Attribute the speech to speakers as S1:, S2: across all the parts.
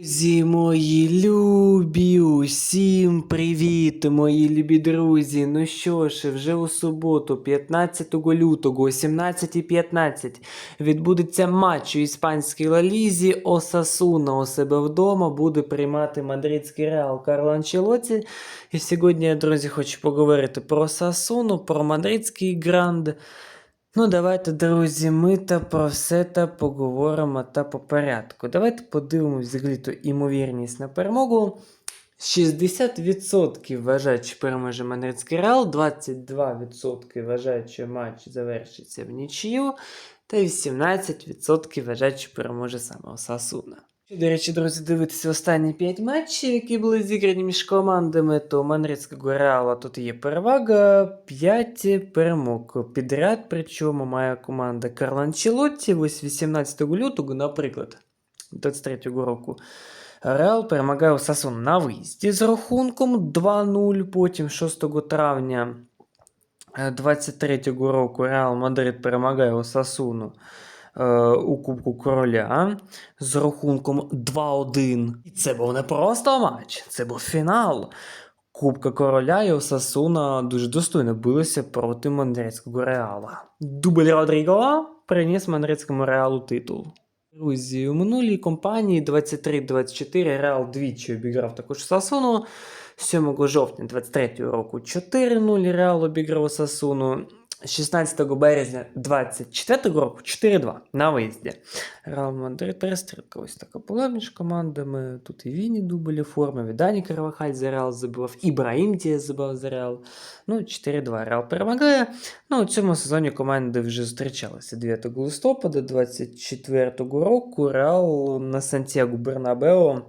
S1: Друзі мої любі, усім привіт, мої любі друзі. Ну що ж, вже у суботу, 15 лютого, о 17.15 відбудеться матч у іспанській лалізі. Осасуна у себе вдома буде приймати мадридський реал Карло Анчелоті. І сьогодні я, друзі, хочу поговорити про Осасуну, про мадридський гранд. Ну, давайте, друзі, ми та про все та поговоримо та по порядку. Давайте подивимось взагалі то імовірність на перемогу. 60% вважають, що переможе Мадридський Реал, 22% вважають, що матч завершиться в нічию, та 18% вважають, що переможе саме Осасуна. До речі, друзі, дивитися останні 5 матчів, які були зіграні між командами, то у Мадридського Реала тут є перевага 5 перемог. Підряд, причому має команда Карло Анчелотті, ось 18 лютого, наприклад, 23-го року. Реал перемагає Сасон на виїзді з рахунком 2-0, потім 6 травня 23-го року Реал Мадрид перемагає Осасуну. е, у Кубку Короля з рахунком 2-1. І це був не просто матч, це був фінал. Кубка Короля і Осасуна дуже достойно билися проти Мадридського Реала. Дубль Родріго приніс Мадридському Реалу титул. Друзі, у минулій компанії 23-24 Реал двічі обіграв також Сасуну. 7 жовтня 23 року 4-0 Реал обіграв Сасуну. 16 березня 24 року 4-2 на виїзді. Реал Мадрид перестрілка ось така була між командами. Тут і Віні дублі форми, Дані Карвахаль за Реал забивав, і Браїм Дієз забивав за Реал. Ну, 4-2 Реал перемагає. Ну, у цьому сезоні команди вже зустрічалися 9 листопада 24 року. Реал на Сантьяго Бернабео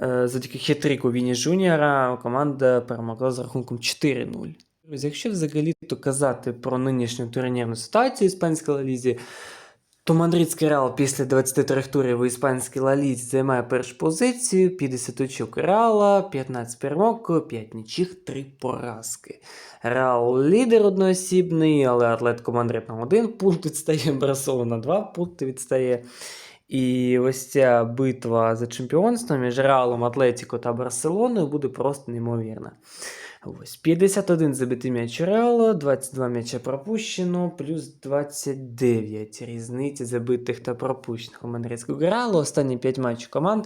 S1: е, завдяки хитрику Віні Жуніора команда перемогла з рахунком 4-0. Якщо взагалі то казати про нинішню турнірну ситуацію в іспанській лалізі, то Мадридський Реал після 23 турів у іспанській лалізі займає першу позицію, 50 очок Реала, 15 перемог, 5 нічих, 3 поразки. Реал лідер одноосібний, але Атлетико Мадрид на 1 пункт відстає, Барселона на 2 пункти відстає. І ось ця битва за чемпіонство між Реалом, Атлетіко та Барселоною буде просто неймовірна. Ось 51 забитий м'яч у Реала, 22 м'яча пропущено, плюс 29 різниці забитих та пропущених у Мадридського Реалу. Останні 5 матчів команд.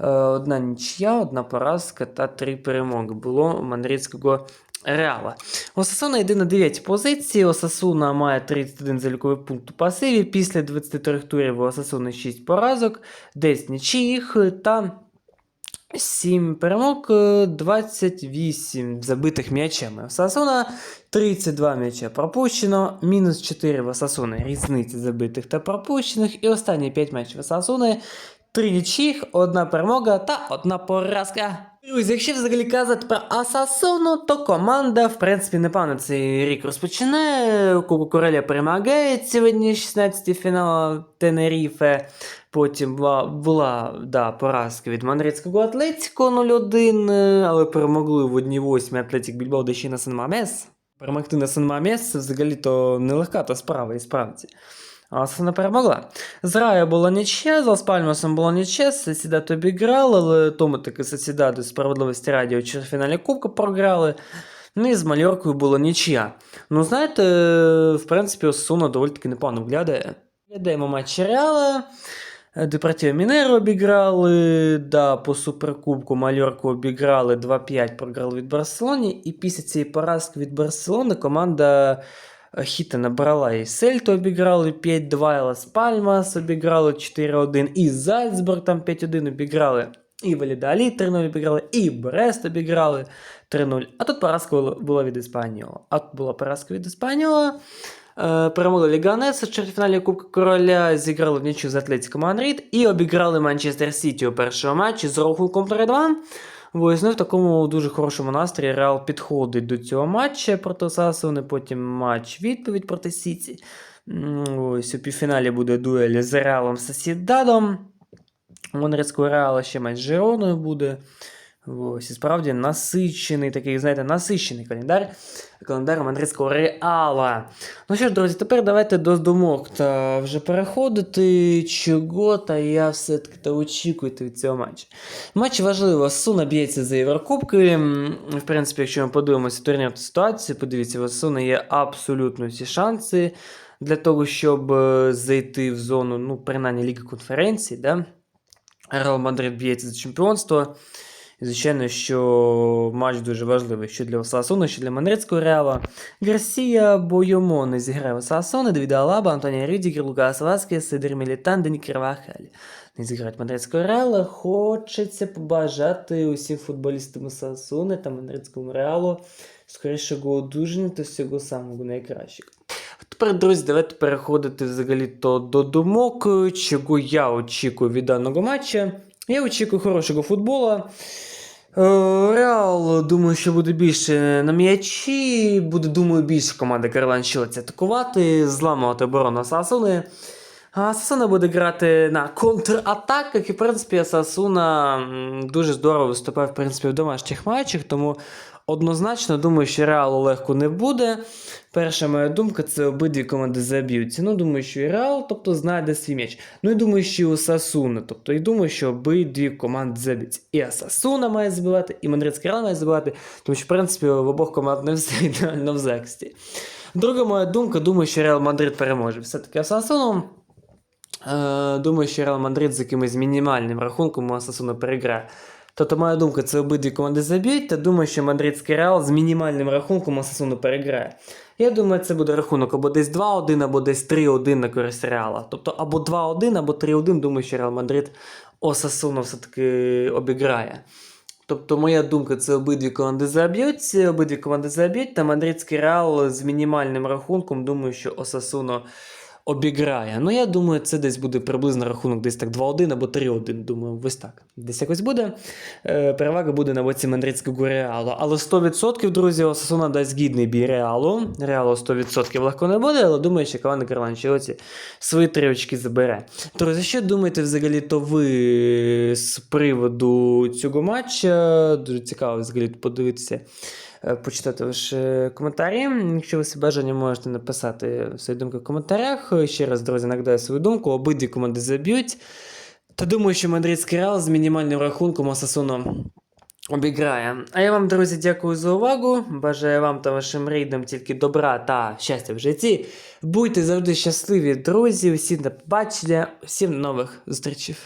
S1: е, Одна нічия, одна поразка та 3 перемоги було у Мадридського Реала. Осасуна йде на 9 позиції. Осасуна має 31 заліковий пункт у пасиві. Після 23 турів у Осасуни 6 поразок, 10 нічиїх та 7 перемог, е, 28 забитих м'ячами. В Сасуна 32 м'яча пропущено, мінус 4 в Сасуни різниці забитих та пропущених. І останні 5 матчів Сасуни 3 нічих, одна перемога та одна поразка. Друзі, якщо взагалі казати про Асасуну, то команда, в принципі, непогано цей рік розпочинає. Кубку Короля перемагає сьогодні 16 фінал Тенеріфе. Потім була, була да, поразка від Мадридського Атлетіко 0-1, е, але перемогли в 1-8 Атлетік Більбао, де ще на Сан-Мамес. Перемогти на Сан-Мамес взагалі-то нелегка та справа, і справді. А Асана перемогла. З Рая була нічия, з Лас-Пальмасом була нічия, Сосідат обіграли, але тому таки Сосідади справедливості раді у чвертьфіналі Кубка програли. Ну і з Мальоркою була нічия. Ну, знаєте, в принципі, Осуна доволі таки непогано виглядає. Глядаємо матч Реала. Депортіо Мінеро обіграли, да, по суперкубку Мальорку обіграли 2-5, програли від Барселоні. І після цієї поразки від Барселони команда Хіта набрала і Сельту обіграли 5-2, і Лас Пальмас обіграли 4-1, і Зальцбург там 5-1 обіграли. І Валідалі 3-0 обіграли, і Брест обіграли 3-0. А тут поразка була від Іспаніола. А тут була поразка від Іспаніола. Е, Перемогли Ліганеса в чвертьфіналі Кубка Короля, зіграли в нічю з Атлетико Мадрид і обіграли Манчестер Сіті у першому матчі з рахунком 3-2. Ну, в такому дуже хорошому настрої Реал підходить до цього матча проти Сасуни, потім матч відповідь проти Сіці. Ось у півфіналі буде дуель з Реалом Сасідадом. Монрецького Реала ще матч з Жироною буде. Ось, і справді насичений такий, знаєте, насичений календар. Календар мадридського реала. Ну що ж, друзі, тепер давайте до думок та вже переходити. Чого та я все-таки та очікуєте від цього матчу. Матч важливо. Суна б'ється за Єврокубки. В принципі, якщо ми подивимося турнірну ситуацію, подивіться, у Суна є абсолютно всі шанси для того, щоб е, зайти в зону, ну, принаймні Ліги конференцій. Да? Реал Мадрид б'ється за чемпіонство. Звичайно, що матч дуже важливий що для Осасуна, що для Мадридського Реала. Гарсія Бойомо не зіграє Осасуна, Давіда Алаба, Антонія Рюдігер, Лукас Васкес, Сидер Мілітан, Дені Кривахель. Не зіграють Мадридського Реала. Хочеться побажати усім футболістам Осасуни та Мадридському Реалу скорішого одужання та всього самого найкращого. Тепер, друзі, давайте переходити взагалі-то до думок, чого я очікую від даного матча. Я очікую хорошого футболу. Е, Реал, думаю, що буде більше на м'ячі, буде, думаю, більше команди Карла Анчелоті атакувати, зламувати оборону Сасуни. А Сасуна буде грати на контратаках, і, в принципі, Сасуна дуже здорово виступає в принципі, в домашніх матчах, тому однозначно думаю, що Реалу легко не буде. Перша моя думка це обидві команди заб'ються. Ну, думаю, що і Реал, тобто знайде свій м'яч. Ну і думаю, що і у Сасуна. Тобто, і думаю, що обидві команди заб'ються. І Сасуна має забивати, і Мадридський Реал має забивати, тому що, в принципі, в обох команд не все ідеально в захисті. Друга моя думка, думаю, що Реал Мадрид переможе. Все-таки Сасуном. Е, думаю, що Реал Мадрид з якимось мінімальним рахунком у Асасуна переграє. Тобто, моя думка, це обидві команди заб'ють, та думаю, що мадридський Реал з мінімальним рахунком Асасуну переграє. Я думаю, це буде рахунок або десь 2-1, або десь 3-1 на користь Реала. Тобто або 2-1, або 3-1, думаю, що Реал Мадрид Осасуну все-таки обіграє. Тобто, моя думка, це обидві команди заб'ють, обидві команди заб'ють, та мадридський Реал з мінімальним рахунком, думаю, що Осасуно обіграє. Ну, я думаю, це десь буде приблизно рахунок десь так 2-1 або 3-1. Думаю, ось так. Десь якось буде. Е, перевага буде на боці мадридського Реалу. Але 100%, друзі, Осасуна дасть гідний бій Реалу. Реалу 100% легко не буде, але думаю, що команда Карлан Челсі свої три очки забере. Друзі, що думаєте взагалі то ви з приводу цього матча? Дуже цікаво взагалі подивитися почитати ваші коментарі. Якщо ви себе бажання можете написати свої думки в коментарях. Ще раз, друзі, нагадаю свою думку. Обидві команди заб'ють. Та думаю, що мадридський реал з мінімальним рахунком Осасуно обіграє. А я вам, друзі, дякую за увагу. Бажаю вам та вашим рейдам тільки добра та щастя в житті. Будьте завжди щасливі, друзі. Всім до побачення, всім нових зустрічей.